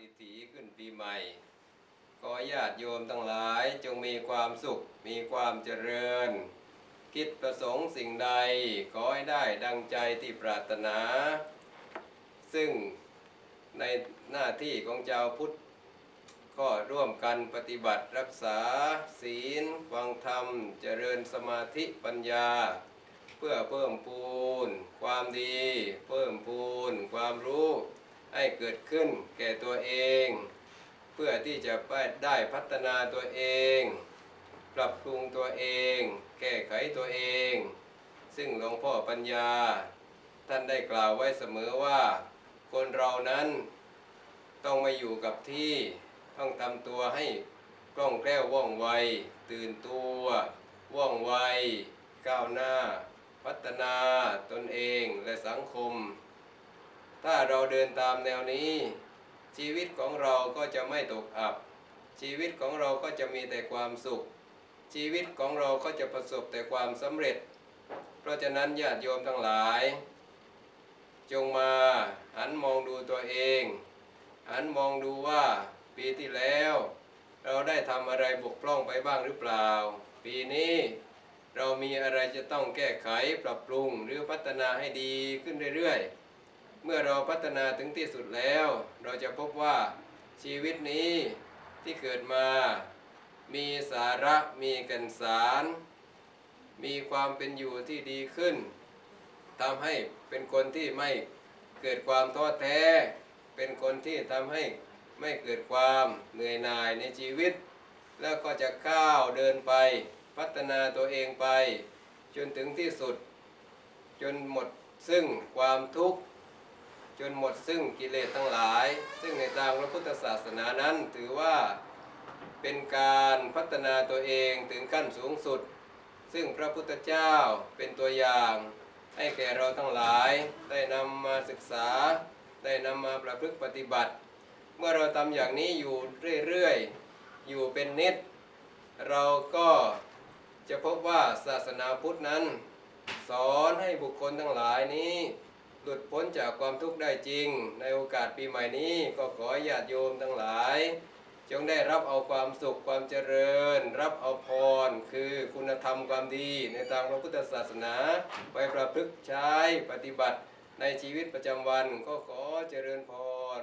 ดิถีขึ้นปีใหม่ ขอญาติโยมทั้งหลายจงมีความสุข มีความเจริญ คิดประสงค์สิ่งใด ขอให้ได้ดังใจที่ปรารถนา ซึ่งในหน้าที่ของชาพุทธ ก็ร่วมกันปฏิบัติรักษา ศีลฟังธรรม เจริญสมาธิปัญญาเพื่อเพิ่มพูน ความดี เพิ่มพูน ความรู้ ให้เกิดขึ้นแก่ตัวเอง เพื่อที่จะไได้พัฒนาตัวเอง ปรับปรุงตัวเอง แก้ไขตัวเอง ซึ่งหลวงพ่อปัญญา ท่านได้กล่าวไว้เสมอว่า คนเรานั้นต้องมาอยู่กับที่ต้องทำตัวให้คล่องแคล่วว่องไว ตื่นตัว ว่องไว ก้าวหน้า พัฒนาตนเองและสังคม ถ้าเราเดินตามแนวนี้ ชีวิตของเราก็จะไม่ตกอับ ชีวิตของเราก็จะมีแต่ความสุข ชีวิตของเราก็จะประสบแต่ความสำเร็จ เพราะฉะนั้นญาติโยมทั้งหลาย จงมาหันมองดูตัวเอง หันมองดูว่าปีที่แล้ว เราได้ทำอะไรบกพร่องไปบ้างหรือเปล่า ปีนี้เรามีอะไรจะต้องแก้ไขปรับปรุงหรือพัฒนาให้ดีขึ้นเรื่อยๆ เมื่อเราพัฒนาถึงที่สุดแล้ว เราจะพบว่าชีวิตนี้ที่เกิดมา มีสาระมีกันสาร มีความเป็นอยู่ที่ดีขึ้นทำให้เป็นคนที่ไม่เกิดความท้อแท้ เป็นคนที่ทำให้ไม่เกิดความเหนื่อยหน่ายในชีวิต แล้วก็จะก้าวเดินไป พัฒนาตัวเองไป จนถึงที่สุด จนหมดซึ่งความทุกข์ จนหมดซึ่งกิเลสทั้งหลาย ซึ่งในทางพระพุทธศาสนานั้นถือว่าเป็นการพัฒนาตัวเองถึงขั้นสูงสุด ซึ่งพระพุทธเจ้าเป็นตัวอย่างให้แก่เราทั้งหลายได้นำมาศึกษา ได้นำมาประพฤติปฏิบัติ เมื่อเราทำอย่างนี้อยู่เรื่อยๆ อยู่เป็นนิด เราก็จะพบว่าศาสนาพุทธนั้น สอนให้บุคคลทั้งหลายนี้ หลุดพ้นจากความทุกข์ได้จริง ในโอกาสปีใหม่นี้ก็ขอญาติโยมทั้งหลาย จงได้รับเอาความสุขความเจริญ รับเอาพร คือคุณธรรมความดีในทางพระพุทธศาสนา ไปประพฤติใช้ปฏิบัติในชีวิตประจำวันก็ขอเจริญพร